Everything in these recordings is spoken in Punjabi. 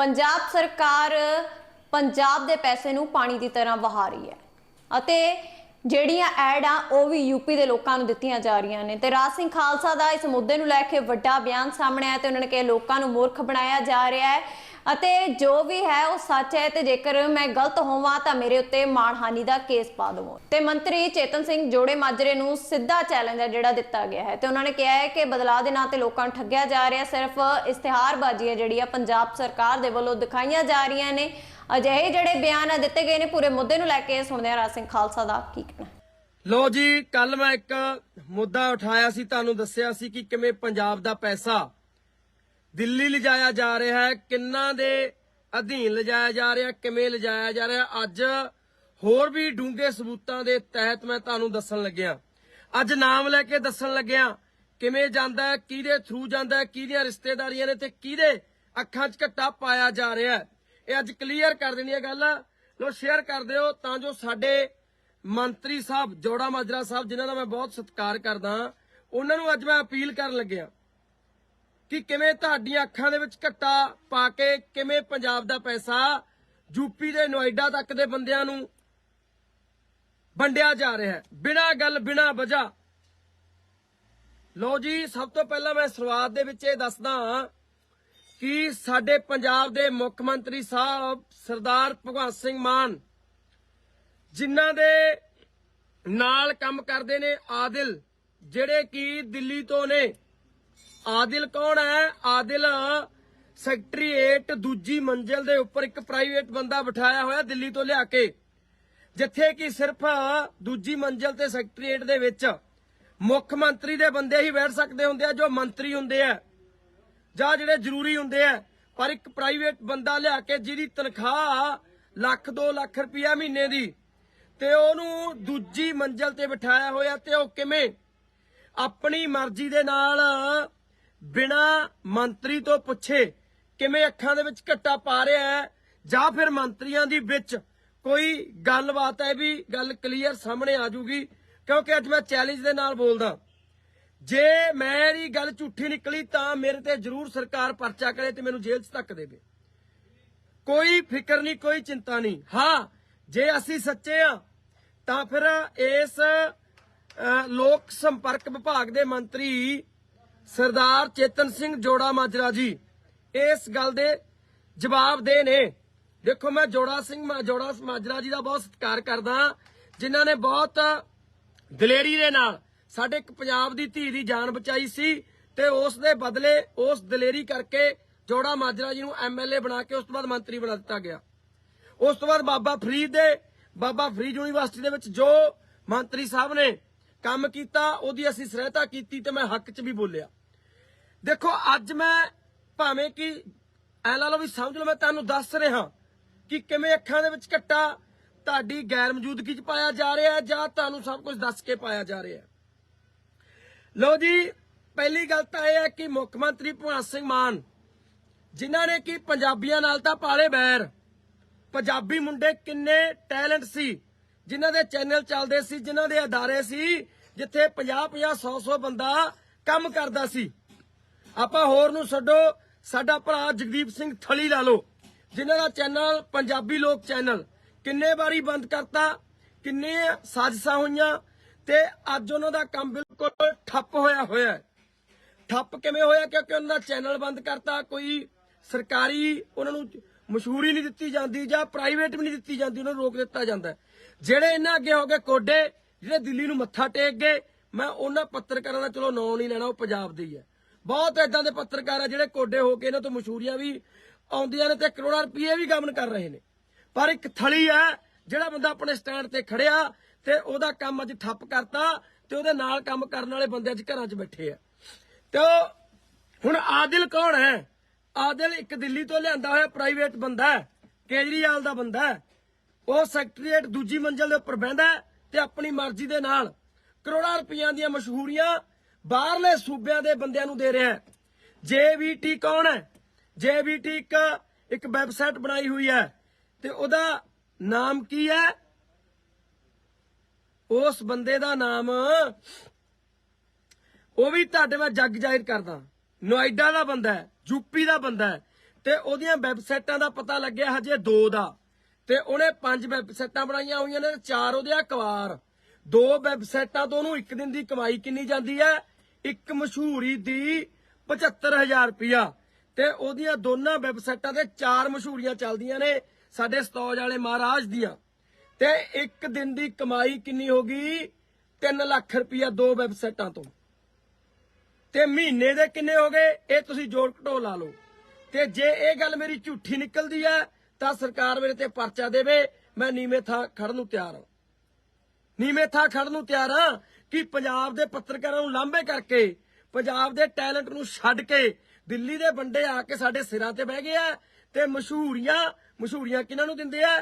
ਪੰਜਾਬ ਸਰਕਾਰ ਪੰਜਾਬ ਦੇ ਪੈਸੇ ਨੂੰ ਪਾਣੀ ਦੀ ਤਰ੍ਹਾਂ ਵਹਾ ਰਹੀ ਹੈ ਅਤੇ ਜਿਹੜੀਆਂ ਐਡ ਆ, ਉਹ ਵੀ ਯੂਪੀ ਦੇ ਲੋਕਾਂ ਨੂੰ ਦਿੱਤੀਆਂ ਜਾ ਰਹੀਆਂ ਨੇ। ਤੇ ਰਾਜ ਸਿੰਘ ਖਾਲਸਾ ਦਾ ਇਸ ਮੁੱਦੇ ਨੂੰ ਲੈ ਕੇ ਵੱਡਾ ਬਿਆਨ ਸਾਹਮਣੇ ਆਇਆ ਤੇ ਉਹਨਾਂ ਨੇ ਕਿਹਾ ਲੋਕਾਂ ਨੂੰ ਮੂਰਖ ਬਣਾਇਆ ਜਾ ਰਿਹਾ ਹੈ। ਅਤੇ ਜੋ ਵੀ ਹੈ, ਉਹ ਸੱਚ ਹੈ ਤੇ ਜੇਕਰ ਮੈਂ ਗਲਤ ਹੋਵਾਂ ਤਾਂ ਮੇਰੇ ਉੱਤੇ ਮਾਣਹਾਨੀ ਦਾ ਕੇਸ ਪਾ ਦਿਵੋ। ਤੇ ਮੰਤਰੀ ਚੇਤਨ ਸਿੰਘ ਜੋੜੇ ਮਾਜਰੇ ਨੂੰ ਸਿੱਧਾ ਚੈਲੰਜ ਹੈ ਜਿਹੜਾ ਦਿੱਤਾ ਗਿਆ ਹੈ। ਤੇ ਉਹਨਾਂ ਨੇ ਕਿਹਾ ਹੈ ਕਿ ਬਦਲਾਅ ਦੇ ਨਾਂ ਤੇ ਲੋਕਾਂ ਨੂੰ ਠੱਗਿਆ ਜਾ ਰਿਹਾ, ਸਿਰਫ ਇਸ਼ਤਿਹਾਰਬਾਜ਼ੀ ਹੈ ਜਿਹੜੀ ਆ ਪੰਜਾਬ ਸਰਕਾਰ ਦੇ ਵੱਲੋਂ ਦਿਖਾਈਆਂ ਜਾ ਰਹੀਆਂ ਨੇ। ਅਜਿਹੇ ਜਿਹੜੇ ਬਿਆਨ ਆ ਦਿੱਤੇ ਗਏ ਨੇ, ਪੂਰੇ ਮੁੱਦੇ ਨੂੰ ਲੈ ਕੇ ਸੁਣਦੇ ਹਾਂ ਰਾਜ ਸਿੰਘ ਖਾਲਸਾ ਦਾ ਕੀ ਕਹਿਣਾ ਲੋ ਜੀ ਕੱਲ ਮੈਂ ਇੱਕ ਮੁੱਦਾ ਉਠਾਇਆ ਸੀ, ਤੁਹਾਨੂੰ ਦੱਸਿਆ ਸੀ ਕਿ ਕਿਵੇਂ ਪੰਜਾਬ ਦਾ ਪੈਸਾ ਦਿੱਲੀ ਲਿਜਾਇਆ ਜਾ ਰਿਹਾ ਹੈ। ਕਿੰਨਾ ਦੇ ਅਧੀਨ ਲਿਜਾਇਆ ਜਾ ਰਿਹਾ, ਕਿਵੇਂ ਲਿਜਾਇਆ ਜਾ ਰਿਹਾ? ਅੱਜ ਹੋਰ ਵੀ ਡੂੰਘੇ ਸਬੂਤਾਂ ਦੇ ਤਹਿਤ ਮੈਂ ਤੁਹਾਨੂੰ ਦੱਸਣ ਲੱਗਿਆ। ਅੱਜ ਨਾਮ ਲੈ ਕੇ ਦੱਸਣ ਲੱਗਿਆ ਕਿਵੇਂ ਜਾਂਦਾ ਹੈ, ਕਿਹਦੇ ਥਰੂ ਜਾਂਦਾ ਹੈ, ਕਿਹਦੀਆਂ ਰਿਸ਼ਤੇਦਾਰੀਆਂ ਨੇ ਤੇ ਕਿਹਦੇ ਅੱਖਾਂ 'ਚ ਘੱਟਾ ਪਾਇਆ ਜਾ ਰਿਹਾ ਹੈ। ਇਹ ਅੱਜ ਕਲੀਅਰ ਕਰ ਦੇਣੀ ਹੈ ਗੱਲ। ਲੋ ਸ਼ੇਅਰ ਕਰ ਦਿਓ ਤਾਂ ਜੋ ਸਾਡੇ ਮੰਤਰੀ ਸਾਹਿਬ, ਜੋੜਾ ਮਾਜਰਾ ਸਾਹਿਬ, ਜਿਨ੍ਹਾਂ ਦਾ ਮੈਂ ਬਹੁਤ ਸਤਿਕਾਰ ਕਰਦਾ, ਉਹਨਾਂ ਨੂੰ ਅੱਜ ਮੈਂ ਅਪੀਲ ਕਰਨ ਲੱਗਿਆ। ਕਿ ਕਿਵੇਂ ਤੁਹਾਡੀਆਂ ਅੱਖਾਂ ਦੇ ਵਿੱਚ ਘੱਟਾ ਪਾ ਕੇ ਕਿਵੇਂ ਪੰਜਾਬ ਦਾ ਪੈਸਾ ਯੂਪੀ ਦੇ ਨੋਇਡਾ ਤੱਕ ਦੇ ਬੰਦਿਆਂ ਨੂੰ ਵੰਡਿਆ ਜਾ ਰਿਹਾ ਹੈ। ਬਿਨਾਂ ਗੱਲ, ਬਿਨਾਂ ਵਜ੍ਹਾ। ਲੋ ਜੀ, ਸਭ ਤੋਂ ਪਹਿਲਾਂ ਮੈਂ ਸ਼ੁਰੂਆਤ ਦੇ ਵਿੱਚ ਇਹ ਦੱਸਦਾ ਹਾਂ ਕਿ ਸਾਡੇ ਪੰਜਾਬ ਦੇ ਮੁੱਖ ਮੰਤਰੀ ਸਾਹਿਬ ਸਰਦਾਰ ਭਗਵੰਤ ਸਿੰਘ ਮਾਨ ਜਿਨ੍ਹਾਂ ਦੇ ਨਾਲ ਕੰਮ ਕਰਦੇ ਨੇ ਆਦਿਲ, ਜਿਹੜੇ ਕਿ ਦਿੱਲੀ ਤੋਂ ਨੇ। ਆਦਿਲ ਕੌਣ ਹੈ? ਆਦਿਲ ਸੈਕਟਰੀਏਟ ਦੂਜੀ ਮੰਜ਼ਿਲ ਦੇ ਉੱਪਰ ਇੱਕ ਪ੍ਰਾਈਵੇਟ ਬੰਦਾ ਬਿਠਾਇਆ ਹੋਇਆ ਦਿੱਲੀ ਤੋਂ ਲਿਆ ਕੇ। ਜਿੱਥੇ ਕਿ ਸਿਰਫ ਦੂਜੀ ਮੰਜ਼ਿਲ ਤੇ ਸੈਕਟਰੀ 8 ਦੇ ਵਿੱਚ ਮੁੱਖ ਮੰਤਰੀ ਦੇ ਬੰਦੇ ਹੀ ਬੈਠ ਸਕਦੇ ਹੁੰਦੇ ਆ, ਜੋ ਮੰਤਰੀ ਹੁੰਦੇ ਆ, ਜਾਂ ਜਿਹੜੇ ਜ਼ਰੂਰੀ ਹੁੰਦੇ ਆ। ਪਰ ਇੱਕ ਪ੍ਰਾਈਵੇਟ ਬੰਦਾ ਲਿਆ ਕੇ ਜਿਹਦੀ ਤਨਖਾਹ ਲੱਖ 2 ਲੱਖ ਰੁਪਇਆ ਮਹੀਨੇ ਦੀ, ਤੇ ਉਹਨੂੰ ਦੂਜੀ ਮੰਜ਼ਲ ਤੇ ਬਿਠਾਇਆ ਹੋਇਆ ਤੇ ਉਹ ਕਿਵੇਂ? ਆਪਣੀ ਮਰਜ਼ੀ ਦੇ ਨਾਲ ਬਿਨਾ ਮੰਤਰੀ ਤੋਂ ਪੁੱਛੇ ਕਿਵੇਂ ਅੱਖਾਂ ਦੇ ਵਿੱਚ ਘੱਟਾ ਪਾ ਰਿਹਾ ਹੈ, ਜਾਂ ਫਿਰ ਮੰਤਰੀਆਂ ਦੀ ਵਿੱਚ ਕੋਈ ਗੱਲਬਾਤ ਹੈ ਵੀ ਗੱਲ ਕਲੀਅਰ ਸਾਹਮਣੇ ਆ ਜੂਗੀ ਕਿਉਂਕਿ ਅੱਜ ਮੈਂ ਚੈਲੰਜ ਦੇ ਨਾਲ ਬੋਲਦਾ। ਜੇ ਮੇਰੀ ਗੱਲ ਝੂਠੀ ਨਿਕਲੀ ਤਾਂ ਮੇਰੇ ਤੇ ਜ਼ਰੂਰ ਸਰਕਾਰ ਪਰਚਾ ਕਰੇ ਤੇ ਮੈਨੂੰ ਜੇਲ੍ਹ 'ਚ ਧੱਕ ਦੇਵੇ। ਕੋਈ ਫਿਕਰ ਨਹੀਂ, ਕੋਈ ਚਿੰਤਾ ਨਹੀਂ। ਹਾਂ, ਜੇ ਅਸੀਂ ਸੱਚੇ ਆ ਤਾਂ ਫਿਰ ਇਸ ਲੋਕ ਸੰਪਰਕ ਵਿਭਾਗ ਦੇ ਮੰਤਰੀ ਸਰਦਾਰ ਚੇਤਨ ਸਿੰਘ ਜੋੜਾ ਮਾਜਰਾ ਜੀ, ਇਸ ਗੱਲ ਦੇ ਜਵਾਬ ਦੇ ਨੇ। ਦੇਖੋ, ਮੈਂ ਜੋੜਾ ਸਿੰਘ ਜੋੜਾ ਮਾਜਰਾ ਜੀ ਦਾ ਬਹੁਤ ਸਤਿਕਾਰ ਕਰਦਾ ਜਿਨ੍ਹਾਂ ਨੇ ਬਹੁਤ ਦਲੇਰੀ ਦੇ ਨਾਲ ਸਾਡੇ ਇੱਕ ਪੰਜਾਬ ਦੀ ਧੀ ਦੀ ਜਾਨ ਬਚਾਈ ਸੀ ਤੇ ਉਸ ਦੇ ਬਦਲੇ ਉਸ ਦਲੇਰੀ ਕਰਕੇ ਜੋੜਾ ਮਾਜਰਾ ਜੀ ਨੂੰ ਐਮਐਲਏ ਬਣਾ ਕੇ ਉਸ ਤੋਂ ਬਾਅਦ ਮੰਤਰੀ ਬਣਾ ਦਿੱਤਾ ਗਿਆ। ਉਸ ਤੋਂ ਬਾਅਦ ਬਾਬਾ ਫਰੀਦ ਦੇ, ਬਾਬਾ ਫਰੀਦ ਯੂਨੀਵਰਸਿਟੀ ਦੇ ਵਿੱਚ ਜੋ ਮੰਤਰੀ ਸਾਹਿਬ ਨੇ ਕੰਮ ਕੀਤਾ, ਉਹਦੀ ਅਸੀਂ ਸਹਾਇਤਾ ਕੀਤੀ ਤੇ ਮੈਂ ਹੱਕ 'ਚ ਵੀ ਬੋਲਿਆ। ਦੇਖੋ, ਅੱਜ ਮੈਂ ਭਾਵੇਂ ਕਿ ਐ ਲਾ ਲਓ ਵੀ ਸਮਝ ਲਓ, ਮੈਂ ਤੁਹਾਨੂੰ ਦੱਸ ਰਿਹਾ ਕਿ ਕਿਵੇਂ ਅੱਖਾਂ ਦੇ ਵਿੱਚ ਘੱਟਾ ਤੁਹਾਡੀ ਗੈਰ ਮੌਜੂਦਗੀ 'ਚ ਪਾਇਆ ਜਾ ਰਿਹਾ ਹੈ ਜਾਂ ਤੁਹਾਨੂੰ ਸਭ ਕੁਝ ਦੱਸ ਕੇ ਪਾਇਆ ਜਾ ਰਿਹਾ ਹੈ। ਲਓ ਜੀ, ਪਹਿਲੀ ਗੱਲ ਤਾਂ ਇਹ ਹੈ ਕਿ ਮੁੱਖ ਮੰਤਰੀ ਭਗਵੰਤ ਸਿੰਘ ਮਾਨ, ਜਿਨ੍ਹਾਂ ਨੇ ਕਿ ਪੰਜਾਬੀਆਂ ਨਾਲ ਤਾਂ ਪਾਲੇ ਬੈਰ, ਪੰਜਾਬੀ ਮੁੰਡੇ ਕਿੰਨੇ ਟੈਲੈਂਟ ਸੀ, ਜਿਨ੍ਹਾਂ ਦੇ ਚੈਨਲ ਚੱਲਦੇ ਸੀ, ਜਿਨ੍ਹਾਂ ਦੇ ਅਦਾਰੇ ਸੀ, ਜਿੱਥੇ 50 50 100 100 ਬੰਦਾ ਕੰਮ ਕਰਦਾ ਸੀ। ਆਪਾਂ ਹੋਰ ਨੂੰ ਛੱਡੋ, ਸਾਡਾ ਭਰਾ ਜਗਦੀਪ ਸਿੰਘ ਥਲੀ ਲਾ ਲਓ, ਜਿਨ੍ਹਾਂ ਦਾ ਚੈਨਲ ਪੰਜਾਬੀ ਲੋਕ ਚੈਨਲ ਕਿੰਨੇ ਵਾਰੀ ਬੰਦ ਕਰਤਾ, ਕਿੰਨੇ ਸਾਜ਼ਿਸ਼ਾਂ ਹੋਈਆਂ ਤੇ ਅੱਜ ਉਹਨਾਂ ਦਾ ਕੰਮ ਬਿਲਕੁਲ ਠੱਪ ਹੋਇਆ ਹੋਇਆ ਠੱਪ ਕਿਵੇਂ ਹੋਇਆ? ਕਿਉਂਕਿ ਉਹਨਾਂ ਦਾ ਚੈਨਲ ਬੰਦ ਕਰਤਾ, ਕੋਈ ਸਰਕਾਰੀ ਉਹਨਾਂ ਨੂੰ ਮਸ਼ਹੂਰੀ ਨਹੀਂ ਦਿੱਤੀ ਜਾਂਦੀ ਜਾਂ ਪ੍ਰਾਈਵੇਟ ਵੀ ਨਹੀਂ ਦਿੱਤੀ ਜਾਂਦੀ, ਉਹਨਾਂ ਨੂੰ ਰੋਕ ਦਿੱਤਾ ਜਾਂਦਾ ਜਿਹੜੇ ਇਹਨਾਂ ਅੱਗੇ ਹੋ ਗਏ ਕੋਡੇ, ਜਿਹੜੇ ਦਿੱਲੀ ਨੂੰ ਮੱਥਾ ਟੇਕ ਗਏ, ਮੈਂ ਉਹਨਾਂ ਪੱਤਰਕਾਰਾਂ ਦਾ ਚਲੋ ਨਾਂ ਨਹੀਂ ਲੈਣਾ, ਉਹ ਪੰਜਾਬ ਦੇ ਹੀ ਹੈ। ਬਹੁਤ ਏਦਾਂ ਦੇ ਪੱਤਰਕਾਰ ਆ ਜਿਹੜੇ ਕੋਡੇ ਹੋ ਕੇ ਇਹਨਾਂ ਤੋਂ ਮਸ਼ਹੂਰੀਆਂ ਵੀ ਆਉਂਦੀਆਂ ਨੇ ਤੇ ਕਰੋੜਾਂ ਰੁਪਏ ਵੀ ਗਮਨ ਕਰ ਰਹੇ ਨੇ। ਪਰ ਇੱਕ ਥਲੀ ਹੈ ਜਿਹੜਾ ਬੰਦਾ ਆਪਣੇ ਸਟੈਂਡ ਤੇ ਖੜਿਆ ਤੇ ਉਹਦਾ ਕੰਮ ਅੱਜ ਠੱਪ ਕਰਤਾ ਤੇ ਉਹਦੇ ਨਾਲ ਕੰਮ ਕਰਨ ਵਾਲੇ ਬੰਦੇ ਅੱਜ ਘਰਾਂ 'ਚ ਬੈਠੇ ਆ। ਤੇ ਉਹ ਹੁਣ ਆਦਿਲ ਕੌਣ ਹੈ? ਆਦਿਲ ਇੱਕ ਦਿੱਲੀ ਤੋਂ ਲਿਆਂਦਾ ਹੋਇਆ ਪ੍ਰਾਈਵੇਟ ਬੰਦਾ ਹੈ, ਕੇਜਰੀਵਾਲ ਦਾ ਬੰਦਾ ਹੈ। ਉਹ ਸੈਕਟਰੀਏਟ ਦੂਜੀ ਮੰਜ਼ਲ ਦੇ ਉੱਪਰ ਬਹਿੰਦਾ ਤੇ ਆਪਣੀ ਮਰਜ਼ੀ ਦੇ ਨਾਲ ਕਰੋੜਾਂ ਰੁਪਈਆਂ ਦੀਆਂ ਮਸ਼ਹੂਰੀਆਂ ਬਾਹਰਲੇ ਸੂਬਿਆਂ ਦੇ ਬੰਦਿਆਂ ਨੂੰ ਦੇ ਰਿਹਾ ਹੈ। ਜੇਵੀਟੀ ਕੌਣ ਹੈ? ਜੇਵੀਟੀ ਇੱਕ ਇੱਕ ਵੈਬਸਾਈਟ ਬਣਾਈ ਹੋਈ ਹੈ ਤੇ ਉਹਦਾ ਨਾਮ ਕੀ ਹੈ? ਉਸ ਬੰਦੇ ਦਾ ਨਾਮ ਉਹ ਵੀ ਤੁਹਾਡੇ ਮੈਂ ਜੱਗ ਜ਼ਾਹਿਰ ਕਰਦਾ। ਨੋਇਡਾ ਦਾ ਬੰਦਾ ਹੈ ਯੂਪੀ ਦਾ ਬੰਦਾ ਹੈ ਤੇ ਉਹਦੀਆਂ ਵੈਬਸਾਈਟਾਂ ਦਾ ਪਤਾ ਲੱਗਿਆ ਹਜੇ ਦੋ ਦਾ ਤੇ ਉਹਨੇ ਪੰਜ ਵੈਬਸਾਈਟਾਂ ਬਣਾਈਆਂ ਹੋਈਆਂ ਨੇ, ਚਾਰ ਉਹਦੇ ਅਖਬਾਰ। ਦੋ ਵੈਬਸਾਈਟਾਂ ਤੋਂ ਉਹਨੂੰ ਇੱਕ ਦਿਨ ਦੀ ਕਮਾਈ ਕਿੰਨੀ ਜਾਂਦੀ ਹੈ? ਇੱਕ ਮਸ਼ਹੂਰੀ ਦੀ 75000 ਰੁਪਇਆ ਤੇ ਉਹਦੀਆਂ ਦੋਨਾਂ ਵੈਬਸਾਈਟਾਂ ਤੇ ਚਾਰ ਮਸ਼ਹੂਰੀਆਂ ਚੱਲਦੀਆਂ ਨੇ ਸਾਡੇ ਸਤੌਜ ਵਾਲੇ ਮਹਾਰਾਜ ਦੀਆਂ। ਤੇ ਇੱਕ ਦਿਨ ਦੀ ਕਮਾਈ ਕਿੰਨੀ ਹੋ ਗਈ? 3 ਲੱਖ ਰੁਪਇਆ ਦੋ ਵੈਬਸਾਈਟਾਂ ਤੋਂ। ਤੇ ਮਹੀਨੇ ਦੇ ਕਿੰਨੇ ਹੋ ਗਏ? ਇਹ ਤੁਸੀਂ ਜੋੜ ਘਟੋ ਲਾ ਲਓ। ਤੇ ਜੇ ਇਹ ਗੱਲ ਮੇਰੀ ਝੂਠੀ ਨਿਕਲਦੀ ਹੈ, ਤਾਂ ਸਰਕਾਰ ਮੇਰੇ ਤੇ ਪਰਚਾ ਦੇਵੇ। ਮੈਂ ਨੀਵੇਂ ਥਾਂ ਖੜਨ ਨੂੰ ਤਿਆਰ ਹਾਂ। ਨੀਵੇਂ ਥਾਂ ਖੜਨ ਨੂੰ ਤਿਆਰ ਹਾਂ। ਕਿ ਪੰਜਾਬ ਦੇ ਪੱਤਰਕਾਰਾਂ ਨੂੰ ਲਾਂਭੇ ਕਰਕੇ ਪੰਜਾਬ ਦੇ ਟੈਲੈਂਟ ਨੂੰ ਛੱਡ ਕੇ ਦਿੱਲੀ ਦੇ ਬੰਦੇ ਆ ਕੇ ਸਾਡੇ ਸਿਰਾਂ ਤੇ ਬਹਿ ਗਏ ਆ ਤੇ ਮਸ਼ਹੂਰੀਆਂ ਮਸ਼ਹੂਰੀਆਂ ਕਿਹਨਾਂ ਨੂੰ ਦਿੰਦੇ ਆ?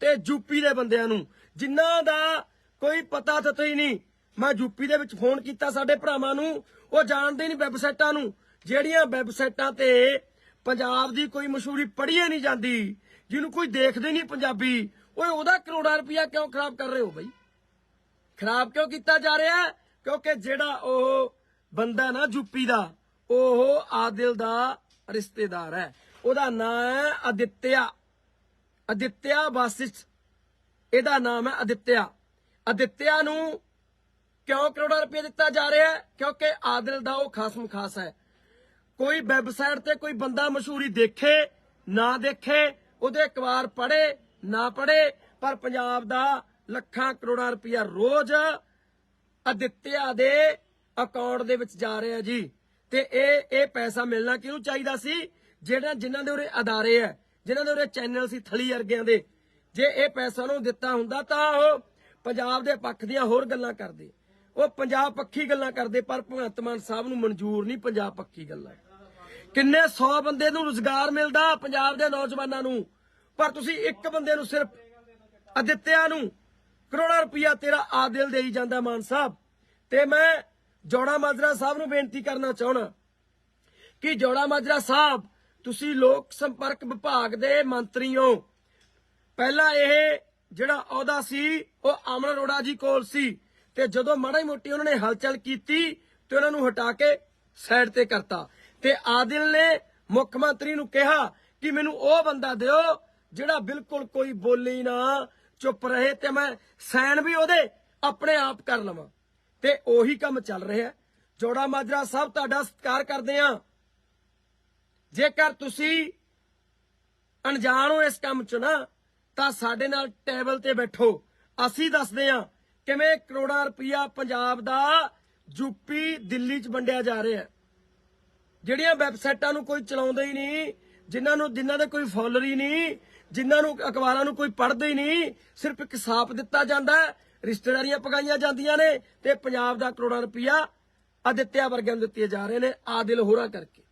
ਤੇ ਯੂਪੀ ਦੇ ਬੰਦਿਆਂ ਨੂੰ। ਜਿਨ੍ਹਾਂ ਦਾ ਕੋਈ ਪਤਾ ਤਤ ਹੀ ਨਹੀਂ। ਮੈਂ ਯੂਪੀ ਦੇ ਵਿੱਚ ਫੋਨ ਕੀਤਾ ਸਾਡੇ ਭਰਾਵਾਂ ਨੂੰ। ਉਹ ਜਾਣਦੇ ਨਹੀਂ ਵੈਬਸਾਈਟਾਂ ਨੂੰ। ਜਿਹੜੀਆਂ ਵੈਬਸਾਈਟਾਂ ਤੇ ਪੰਜਾਬ ਦੀ ਕੋਈ ਮਸ਼ਹੂਰੀ ਪੜ੍ਹੀਏ ਨਹੀਂ ਜਾਂਦੀ, ਜਿਹਨੂੰ ਕੋਈ ਦੇਖਦੇ ਨਹੀਂ ਪੰਜਾਬੀ, ਓਏ ਉਹਦਾ ਕਰੋੜਾਂ ਰੁਪਇਆ ਕਿਉਂ ਖਰਾਬ ਕਰ ਰਹੇ ਹੋ ਬਈ? ਖਰਾਬ ਕਿਉਂ ਕੀਤਾ ਜਾ ਰਿਹਾ ਹੈ? ਕਿਉਂਕਿ ਜਿਹੜਾ ਉਹ ਬੰਦਾ ਨਾ ਯੂਪੀ ਦਾ, ਉਹ ਆਦਿਲ ਦਾ ਰਿਸ਼ਤੇਦਾਰ ਹੈ। ਉਹਦਾ ਨਾਮ ਹੈ ਅਦਿੱਤਿਆ। ਅਦਿੱਤਿਆ ਵਾਸਿਸ਼। ਇਹਦਾ ਨਾਮ ਹੈ ਅਦਿੱਤਿਆ। ਅਦਿੱਤਿਆ ਨੂੰ ਕਿਉਂ ਕਰੋੜਾਂ ਰੁਪਏ ਦਿੱਤਾ ਜਾ ਰਿਹਾ ਹੈ? ਕਿਉਂਕਿ ਆਦਿਲ ਦਾ ਉਹ ਖਾਸਮ ਖਾਸ ਹੈ। ਕੋਈ ਵੈਬਸਾਈਟ ਤੇ ਕੋਈ ਬੰਦਾ ਮਸ਼ਹੂਰੀ ਦੇਖੇ, ਨਾ ਦੇਖੇ, ਉਹਦੇ ਅਖਬਾਰ ਪੜ੍ਹੇ, ਨਾ ਪੜੇ ਪਰ ਪੰਜਾਬ ਦਾ ਲੱਖਾਂ ਕਰੋੜਾਂ ਰੁਪਇਆ ਰੋਜ਼ ਅਦਿੱਤਿਆ ਦੇ ਅਕਾਊਂਟ ਦੇ ਵਿੱਚ ਜਾ ਰਿਹਾ ਜੀ। ਤੇ ਇਹ ਇਹ ਪੈਸਾ ਮਿਲਣਾ ਕਿਹਨੂੰ ਚਾਹੀਦਾ ਸੀ? ਜਿਹੜਾ, ਜਿਨ੍ਹਾਂ ਦੇ ਉਰੇ ਅਦਾਰੇ ਹੈ, ਜਿਨ੍ਹਾਂ ਦੇ ਉਰੇ ਚੈਨਲ ਸੀ ਥਲੀ ਵਰਗਿਆਂ ਦੇ। ਜੇ ਇਹ ਪੈਸਾ ਉਹਨੂੰ ਦਿੱਤਾ ਹੁੰਦਾ ਤਾਂ ਉਹ ਪੰਜਾਬ ਦੇ ਪੱਖ ਦੀਆਂ ਹੋਰ ਗੱਲਾਂ ਕਰਦੇ। ਉਹ ਪੰਜਾਬ ਪੱਖੀ ਗੱਲਾਂ ਕਰਦੇ, ਪਰ ਭਗਵੰਤ ਮਾਨ ਸਾਹਿਬ ਨੂੰ ਮਨਜ਼ੂਰ ਨਹੀਂ ਪੰਜਾਬ ਪੱਖੀ ਗੱਲਾਂ। ਕਿੰਨੇ 100 ਬੰਦੇ ਨੂੰ ਰੁਜ਼ਗਾਰ ਮਿਲਦਾ ਪੰਜਾਬ ਦੇ ਨੌਜਵਾਨਾਂ ਨੂੰ। ਪਰ ਤੁਸੀਂ ਇੱਕ ਬੰਦੇ ਨੂੰ ਸਿਰਫ ਅਦਿੱਤਿਆ ਨੂੰ ਕਰੋੜਾਂ ਰੁਪਇਆ ਤੇਰਾ ਆਦਿਲ ਦੇਈ ਜਾਂਦਾ ਮਾਨ ਸਾਹਿਬ। ਤੇ ਮੈਂ ਜੋੜਾ ਮਾਜਰਾ ਸਾਹਿਬ ਨੂੰ ਬੇਨਤੀ ਕਰਨਾ ਚਾਹਣਾ ਕਿ ਜੋੜਾ ਮਾਜਰਾ ਸਾਹਿਬ, ਤੁਸੀਂ ਲੋਕ ਸੰਪਰਕ ਵਿਭਾਗ ਦੇ ਮੰਤਰੀ ਹੋ। ਪਹਿਲਾਂ ਇਹ ਜਿਹੜਾ ਅਹੁਦਾ ਸੀ, ਉਹ ਅਮਨ ਅਰੋੜਾ ਜੀ ਕੋਲ ਸੀ ਤੇ ਜਦੋਂ ਮਾੜੀ ਮੋਟੀ ਉਹਨਾਂ ਨੇ ਹਲਚਲ ਕੀਤੀ ਤੇ ਉਹਨਾਂ ਨੂੰ ਹਟਾ ਕੇ ਸਾਈਡ ਤੇ ਕਰਤਾ। ਤੇ ਆਦਿਲ ਨੇ ਮੁੱਖ ਮੰਤਰੀ ਨੂੰ ਕਿਹਾ ਕਿ ਮੈਨੂੰ ਉਹ ਬੰਦਾ ਦਿਓ ਜਿਹੜਾ ਬਿਲਕੁਲ ਕੋਈ ਬੋਲੀ ਨਾ ਚੁੱਪ ਰਹੇ ਤੇ ਮੈਂ ਸਾਈਨ ਵੀ ਉਹਦੇ ਆਪਣੇ ਆਪ ਕਰ ਲਵਾਂ। ਤੇ ਉਹੀ ਕੰਮ ਚੱਲ ਰਿਹਾ ਜੋੜਾ ਮਾਜਰਾ ਸਾਹਿਬ, ਤੁਹਾਡਾ ਸਤਿਕਾਰ ਕਰਦੇ ਆ ਜੇਕਰ ਤੁਸੀਂ ਅਣਜਾਣ ਹੋ ਇਸ ਕੰਮ 'ਚ ਨਾ, ਤਾਂ ਸਾਡੇ ਨਾਲ ਟੇਬਲ ਤੇ ਬੈਠੋ। ਅਸੀਂ ਦੱਸਦੇ ਹਾਂ ਕਿਵੇਂ ਕਰੋੜਾਂ ਰੁਪਇਆ ਪੰਜਾਬ ਦਾ ਯੂਪੀ, ਦਿੱਲੀ 'ਚ ਵੰਡਿਆ ਜਾ ਰਿਹਾ ਜਿਹੜੀਆਂ ਵੈਬਸਾਈਟਾਂ ਨੂੰ ਕੋਈ ਚਲਾਉਂਦਾ ਹੀ ਨਹੀਂ ਜਿਨ੍ਹਾਂ ਨੂੰ ਜਿਨ੍ਹਾਂ ਦੇ ਕੋਈ ਫਾਲੋਅਰ ਹੀ ਨਹੀਂ, ਜਿਨ੍ਹਾਂ ਨੂੰ ਅਖਬਾਰਾਂ ਨੂੰ ਕੋਈ ਪੜ੍ਹਦਾ ਹੀ ਨਹੀਂ, ਸਿਰਫ ਇੱਕ ਸਾਪ ਦਿੱਤਾ ਜਾਂਦਾ ਰਿਸ਼ਤੇਦਾਰੀਆਂ ਪਕਾਈਆਂ ਜਾਂਦੀਆਂ ਨੇ ਤੇ ਪੰਜਾਬ ਦਾ ਕਰੋੜਾਂ ਰੁਪਇਆ ਅਦਿੱਤਿਆ ਵਰਗਿਆਂ ਨੂੰ ਦਿੱਤੇ ਜਾ ਰਹੇ ਨੇ। ਆਦਿਲ ਹੋਰਾਂ ਕਰਕੇ।